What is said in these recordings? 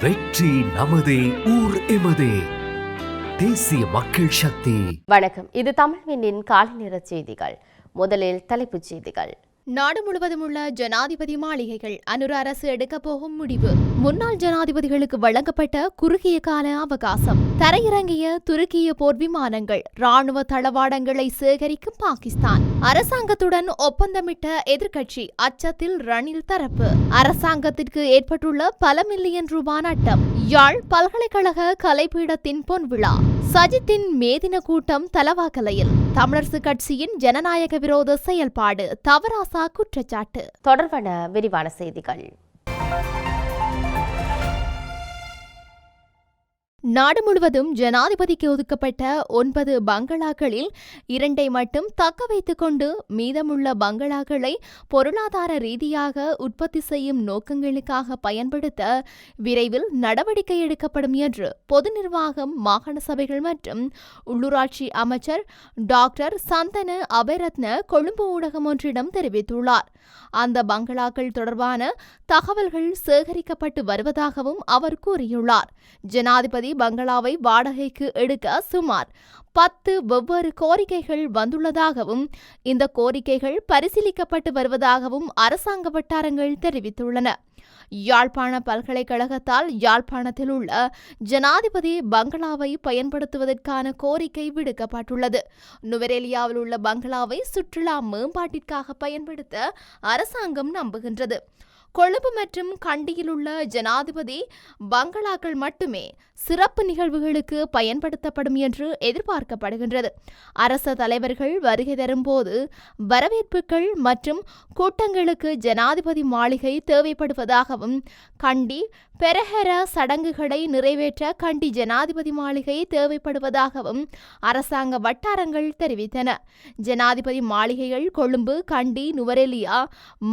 வெற்றி நமதே ஊர் எமதே. தேசிய மக்கள் சக்தி. வணக்கம். இது தமிழ்வினின் காலை நேர செய்திகள். முதலில் தலைப்புச் செய்திகள். நாடு முழுவதும் உள்ள ஜனாதிபதி மாளிகைகள் அனுர அரசு எடுக்கப்போகும் முடிவு. முன்னாள் ஜனாதிபதிகளுக்கு வழங்கப்பட்ட குறுகிய கால அவகாசம். தரையிறங்கிய துருக்கிய போர் விமானங்கள் ராணுவ தளவாடங்களை சேகரிக்கும் பாகிஸ்தான். அரசாங்கத்துடன் ஒப்பந்தமிட்ட எதிர்க்கட்சி அச்சத்தில் ரணில் தரப்பு. அரசாங்கத்திற்கு ஏற்பட்டுள்ள பல மில்லியன் ரூபாய் நட்டம். யாழ் பல்கலைக்கழக கலைப்பீடத்தின் பொன்விழா. சஜித்தின் மேதின கூட்டம் தலவாக்கலையில் தமிழரசு கட்சியின் ஜனநாயக விரோத செயல்பாடு தவறாச தவராசா குற்றச்சாட்டு தொடர்பான விரிவான செய்திகள். நாடு முழுவதும் ஜனாதிபதிக்கு ஒதுக்கப்பட்ட ஒன்பது பங்களாக்களில் இரண்டை மட்டும் தக்க வைத்துக் கொண்டு மீதமுள்ள பங்களாக்களை பொருளாதார ரீதியாக உற்பத்தி செய்யும் நோக்கங்களுக்காக பயன்படுத்த விரைவில் நடவடிக்கை எடுக்கப்படும் என்று பொது நிர்வாகம் மாகாண சபைகள் மற்றும் உள்ளூராட்சி அமைச்சர் டாக்டர் சந்தன அபரத்ன கொழும்பு ஊடகம் ஒன்றிடம் தெரிவித்துள்ளார். அந்த பங்களாக்கள் தொடர்பான தகவல்கள் சேகரிக்கப்பட்டு வருவதாகவும் அவர் கூறியுள்ளார். ஜனாதிபதி பங்களாவை வாடகைக்கு எடுக்க சுமார் பத்து வெவ்வேறு கோரிக்கைகள் வந்துள்ளதாகவும் இந்த கோரிக்கைகள் பரிசீலிக்கப்பட்டு வருவதாகவும் அரசாங்க வட்டாரங்கள் தெரிவித்துள்ளன. யாழ்ப்பாண பல்கலைக்கழகத்தால் யாழ்ப்பாணத்தில் உள்ள ஜனாதிபதி பங்களாவை பயன்படுத்துவதற்கான கோரிக்கை விடுக்கப்பட்டுள்ளது. நுவரேலியாவில் உள்ள பங்களாவை சுற்றுலா மேம்பாட்டிற்காக பயன்படுத்த அரசாங்கம் நம்புகின்றது. கொழும்பு மற்றும் கண்டியிலுள்ள ஜனாதிபதி பங்களாக்கள் மட்டுமே சிறப்பு நிகழ்வுகளுக்கு பயன்படுத்தப்படும் என்று எதிர்பார்க்கப்படுகின்றது. அரச தலைவர்கள் வருகை தரும்போது வரவேற்புகள் மற்றும் கூட்டங்களுக்கு ஜனாதிபதி மாளிகை தேவைப்படுவதாகவும் கண்டி பெரஹர சடங்குகளை நிறைவேற்ற கண்டி ஜனாதிபதி மாளிகை தேவைப்படுவதாகவும் அரசாங்க வட்டாரங்கள் தெரிவித்தன. ஜனாதிபதி மாளிகைகள் கொழும்பு கண்டி நுவரெலியா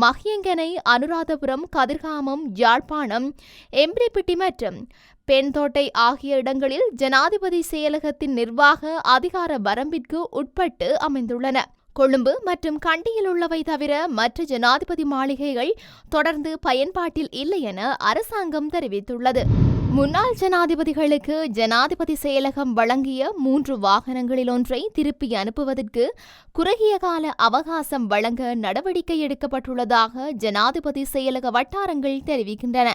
மஹியங்கனை அனுராதபுரம் கதிர்காமம் யாழ்ப்பாணம் எம்பிரிப்பிட்டி மற்றும் பெண்தோட்டை ஆகிய இடங்களில் ஜனாதிபதி செயலகத்தின் நிர்வாக அதிகார வரம்பிற்கு உட்பட்டு அமைந்துள்ளன. கொழும்பு மற்றும் கண்டியில் உள்ளவை தவிர மற்ற ஜனாதிபதி மாளிகைகள் தொடர்ந்து பயன்பாட்டில் இல்லை என அரசாங்கம் தெரிவித்துள்ளது. முன்னாள் ஜனாதிபதிகளுக்கு ஜனாதிபதி செயலகம் வழங்கிய மூன்று வாகனங்களில் ஒன்றை திருப்பி அனுப்புவதற்கு குறுகிய கால அவகாசம் வழங்க நடவடிக்கை எடுக்கப்பட்டுள்ளதாக ஜனாதிபதி செயலக வட்டாரங்கள் தெரிவிக்கின்றன.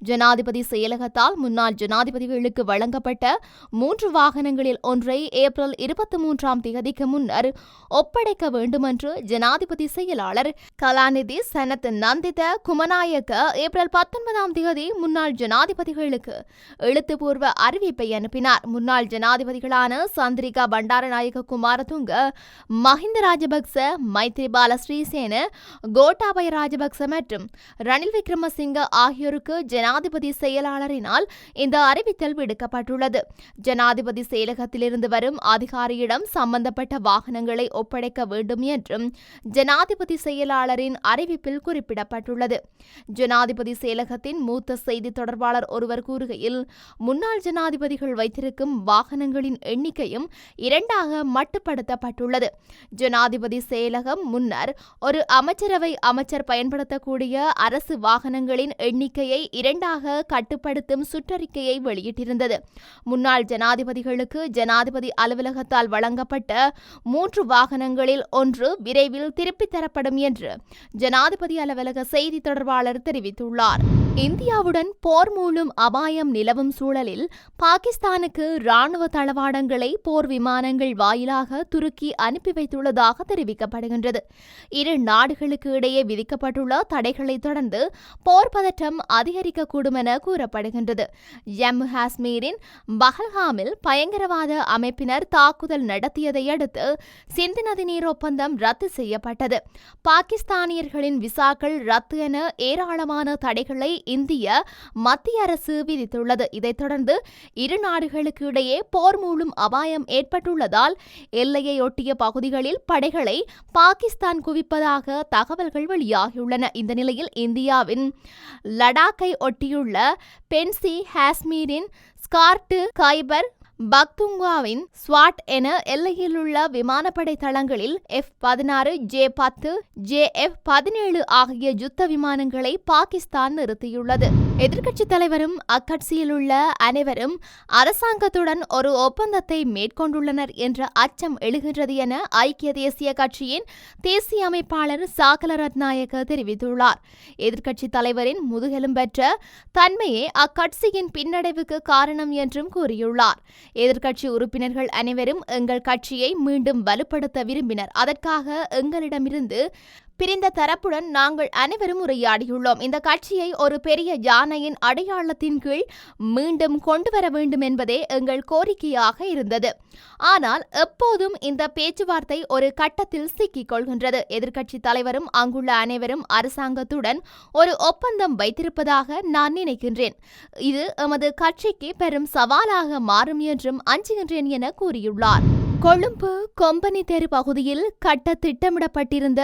ஜனாதிபதி செயலகத்தால் முன்னாள் ஜனாதிபதிகளுக்கு வழங்கப்பட்ட மூன்று வாகனங்களில் ஒன்றை ஏப்ரல் இருபத்தி மூன்றாம் தேதிக்கு முன்னர் ஒப்படைக்க வேண்டுமென்று ஜனாதிபதி செயலாளர் கலாநிதி சனத் நந்தித குமநாயக்க ஏப்ரல் பத்தொன்பதாம் தேதி முன்னாள் ஜனாதிபதிகளுக்கு எழுத்துப்பூர்வ அறிவிப்பை அனுப்பினார். முன்னாள் ஜனாதிபதிகளான சந்திரிகா பண்டாரநாயக குமாரதுங்க மஹிந்த ராஜபக்ச மைத்ரிபால ஸ்ரீசேன கோட்டாபய ராஜபக்ச மற்றும் ரணில் விக்ரமசிங்க ஆகியோருக்கு ஜனாதிபதி செயலாளரினால் இந்த அறிவித்தல் விடுக்கப்பட்டுள்ளது. ஜனாதிபதி செயலகத்திலிருந்து வரும் அதிகாரியிடம் சம்பந்தப்பட்ட வாகனங்களை ஒப்படைக்க வேண்டும் என்றும் ஜனாதிபதி செயலாளரின் அறிவிப்பில் குறிப்பிடப்பட்டுள்ளது. ஜனாதிபதி செயலகத்தின் மூத்த செய்தி தொடர்பாளர் ஒருவர் கூறு கூறுகையில் முன்னாள் ஜனாதிபதிகள் வைத்திருக்கும் வாகனங்களின் எண்ணிக்கையும் இரண்டாக மட்டுப்படுத்தப்பட்டுள்ளது. ஜனாதிபதி செயலகம் முன்னர் ஒரு அமைச்சரவை அமைச்சர் பயன்படுத்தக்கூடிய அரசு வாகனங்களின் எண்ணிக்கையை இரண்டாக கட்டுப்படுத்தும் சுற்றறிக்கையை வெளியிட்டிருந்தது. முன்னாள் ஜனாதிபதிகளுக்கு ஜனாதிபதி அலுவலகத்தால் வழங்கப்பட்ட மூன்று வாகனங்களில் ஒன்று விரைவில் திருப்பித் தரப்படும் என்று ஜனாதிபதி அலுவலக செய்தி தொடர்பாளர் தெரிவித்துள்ளார். இந்தியாவுடன் போர் மூலம் அபாய அபாயம் நிலவும் சூழலில் பாகிஸ்தானுக்கு ராணுவ தளவாடங்களை போர் விமானங்கள் வாயிலாக துருக்கி அனுப்பி வைத்துள்ளதாக தெரிவிக்கப்படுகின்றது. இரு நாடுகளுக்கு இடையே விதிக்கப்பட்டுள்ள தடைகளை தொடர்ந்து போர் பதற்றம் அதிகரிக்கக்கூடும் என கூறப்படுகின்றது. ஜம்மு காஷ்மீரின் பஹல்காமில் பயங்கரவாத அமைப்பினர் தாக்குதல் நடத்தியதை அடுத்து சிந்து நதி நீர் ஒப்பந்தம் ரத்து செய்யப்பட்டது. பாகிஸ்தானியர்களின் விசாக்கள் ரத்து என ஏராளமான தடைகளை இந்திய மத்திய அரசு விதித்துள்ளது இதைத் தொடர்ந்து இரு நாடுகளுக்கு இடையே போர் மூலம் அபாயம் ஏற்பட்டுள்ளதால் எல்லையையொட்டிய பகுதிகளில் படைகளை பாகிஸ்தான் குவிப்பதாக தகவல்கள் வெளியாகியுள்ளன. இந்த நிலையில் இந்தியாவின் லடாக்கை ஒட்டியுள்ள பென்சி ஹாஸ்மீரின் ஸ்கார்டு கைபர் பக்துங்காவின் ஸ்வாட் என எல்லையில் உள்ள விமானப்படை தளங்களில் எஃப் பதினாறு ஜே பத்து ஜே எஃப் பதினேழு ஆகிய யுத்த விமானங்களை பாகிஸ்தான் நிறுத்தியுள்ளது. எதிர்க்கட்சித் தலைவரும் அக்கட்சியில் உள்ள அனைவரும் அரசாங்கத்துடன் ஒரு ஒப்பந்தத்தை மேற்கொண்டுள்ளனர் என்ற அச்சம் எழுகின்றது என ஐக்கிய தேசிய கட்சியின் தேசிய அமைப்பாளர் சாகல ரத்நாயக்க தெரிவித்துள்ளார். எதிர்க்கட்சித் தலைவரின் முதுகெலும்பற்ற தன்மையே அக்கட்சியின் பின்னடைவுக்கு காரணம் என்றும் கூறியுள்ளார். எதிர்க்கட்சி உறுப்பினர்கள் அனைவரும் எங்கள் கட்சியை மீண்டும் வலுப்படுத்த விரும்பினர். அதற்காக எங்களிடமிருந்து பிரிந்த தரப்புடன் நாங்கள் அனைவரும் உரையாடியுள்ளோம். இந்த கட்சியை ஒரு பெரிய யானையின் அடையாளத்தின் கீழ் மீண்டும் கொண்டு வர வேண்டும் என்பதே எங்கள் கோரிக்கையாக இருந்தது. ஆனால் எப்போதும் இந்த பேச்சுவார்த்தை ஒரு கட்டத்தில் சிக்கிக் கொள்கின்றது. எதிர்க்கட்சி தலைவரும் அங்குள்ள அனைவரும் அரசாங்கத்துடன் ஒரு ஒப்பந்தம் வைத்திருப்பதாக நான் நினைக்கின்றேன். இது எமது கட்சிக்கு பெரும் சவாலாக மாறும் என்றும் அஞ்சுகின்றேன் என கூறியுள்ளார். கொழும்பு கொம்பனி தெரு பகுதியில் கட்ட திட்டமிடப்பட்டிருந்த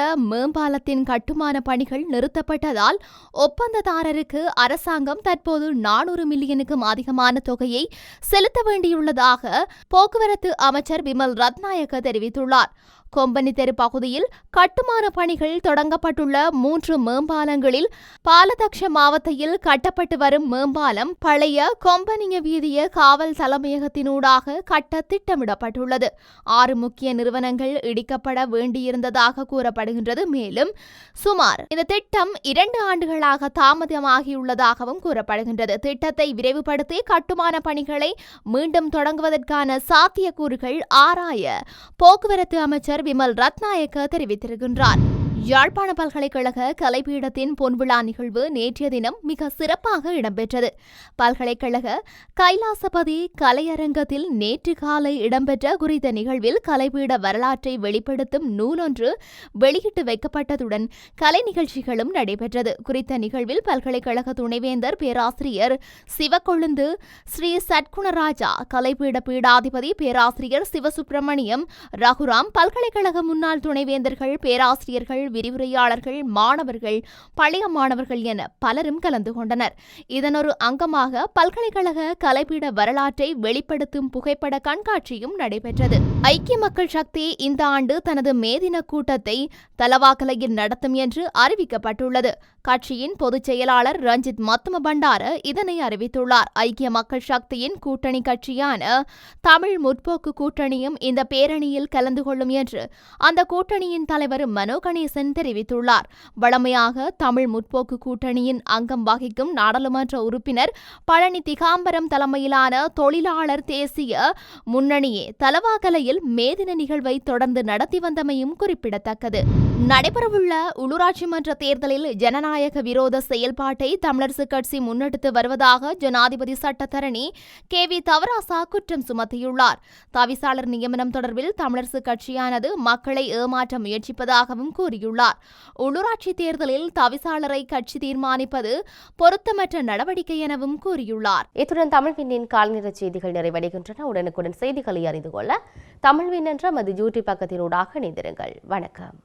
பாலத்தின் கட்டுமான பணிகள் நிறுத்தப்பட்டதால் ஒப்பந்ததாரருக்கு அரசாங்கம் தற்போது நானூறு மில்லியனுக்கும் அதிகமான தொகையை செலுத்த வேண்டியுள்ளதாக போக்குவரத்து அமைச்சர் விமல் ரத்நாயக்க தெரிவித்துள்ளார். கொம்பனி தெரு பகுதியில் கட்டுமான பணிகள் தொடங்கப்பட்டுள்ள மூன்று மேம்பாலங்களில் பாலதக்ஷ மாவட்டத்தில் கட்டப்பட்டு வரும் மேம்பாலம் பழைய கொம்பனிய வீதிய காவல் தலைமையகத்தினூடாக கட்ட திட்டமிடப்பட்டுள்ளது. ஆறு முக்கிய நிறுவனங்கள் இடிக்கப்பட வேண்டியிருந்ததாக கூறப்படுகின்றது. மேலும் சுமார் இந்த திட்டம் இரண்டு ஆண்டுகளாக தாமதமாகியுள்ளதாகவும் கூறப்படுகின்றது. திட்டத்தை விரைவுபடுத்தி கட்டுமான பணிகளை மீண்டும் தொடங்குவதற்கான சாத்தியக்கூறுகள் ஆராய போக்குவரத்து அமைச்சர் விமல் ரத்நாயக்க தெரிவித்திருக்கின்றார். யாழ்ப்பாண பல்கலைக்கழக கலைப்பீடத்தின் பொன்விழா நிகழ்வு நேற்றைய தினம் மிக சிறப்பாக இடம்பெற்றது. பல்கலைக்கழக கைலாசபதி கலையரங்கத்தில் நேற்று காலை இடம்பெற்ற குறித்த நிகழ்வில் கலைப்பீட வரலாற்றை வெளிப்படுத்தும் நூலொன்று வெளியிட்டு வைக்கப்பட்டதுடன் கலை நிகழ்ச்சிகளும் நடைபெற்றது. குறித்த நிகழ்வில் பல்கலைக்கழக துணைவேந்தர் பேராசிரியர் சிவக்கொழுந்து ஸ்ரீ சட்குணராஜா கலைப்பீட பீடாதிபதி பேராசிரியர் சிவசுப்பிரமணியம் ரகுராம் பல்கலைக்கழக முன்னாள் துணைவேந்தர்கள் பேராசிரியர்கள் விரிவுரையாளர்கள் மாணவர்கள் பழைய மாணவர்கள் என பலரும் கலந்து கொண்டனர். இதனொரு அங்கமாக பல்கலைக்கழக கலைப்பீட வரலாற்றை வெளிப்படுத்தும் புகைப்பட கண்காட்சியும் நடைபெற்றது. ஐக்கிய மக்கள் சக்தி இந்த ஆண்டு தனது மேதின கூட்டத்தை தலவாக்கலையில் நடத்தும் என்று அறிவிக்கப்பட்டுள்ளது. கட்சியின் பொதுச் செயலாளர் ரஞ்சித் மத்தும பண்டார இதனை அறிவித்துள்ளார். ஐக்கிய மக்கள் சக்தியின் கூட்டணி கட்சியான தமிழ் முற்போக்கு கூட்டணியும் இந்த பேரணியில் கலந்து கொள்ளும் என்று. அந்த கூட்டணியின் தலைவர் மனோ கணேசன் தெரிவித்துள்ளார். வழமையாக தமிழ் முற்போக்கு கூட்டணியின் அங்கம் வகிக்கும் நாடாளுமன்ற உறுப்பினர் பழனி திகாம்பரம் தலைமையிலான தொழிலாளர் தேசிய முன்னணியே தலவாக்கலையில் மேதின நிகழ்வை தொடர்ந்து நடத்தி வந்தமையும் குறிப்பிடத்தக்கது. நடைபெறவுள்ள உள்ளூராட்சி மன்ற தேர்தலில் ஜனநாயக விரோத செயல்பாட்டை தமிழரசுக் கட்சி முன்னெடுத்து வருவதாக ஜனாதிபதி சட்டத்தரணி கே வி தவராசா குற்றம் சுமத்தியுள்ளார். தவிசாளர் நியமனம் தொடர்பில் தமிழரசுக் கட்சியானது மக்களை ஏமாற்ற முயற்சிப்பதாகவும் கூறியுள்ளார். உள்ளூராட்சி தேர்தலில் தவிசாளரை கட்சி தீர்மானிப்பது பொருத்தமற்ற நடவடிக்கை எனவும் கூறியுள்ளார். இத்துடன் தமிழ்வினின் கால்நிற செய்திகள் நிறைவடைகின்றன. உடனுக்குடன் செய்திகளை அறிந்து கொள்ள தமிழ்வின் என்ற மது யூடியூப் பக்கத்தினூடாக இணைந்திருங்கள். வணக்கம்.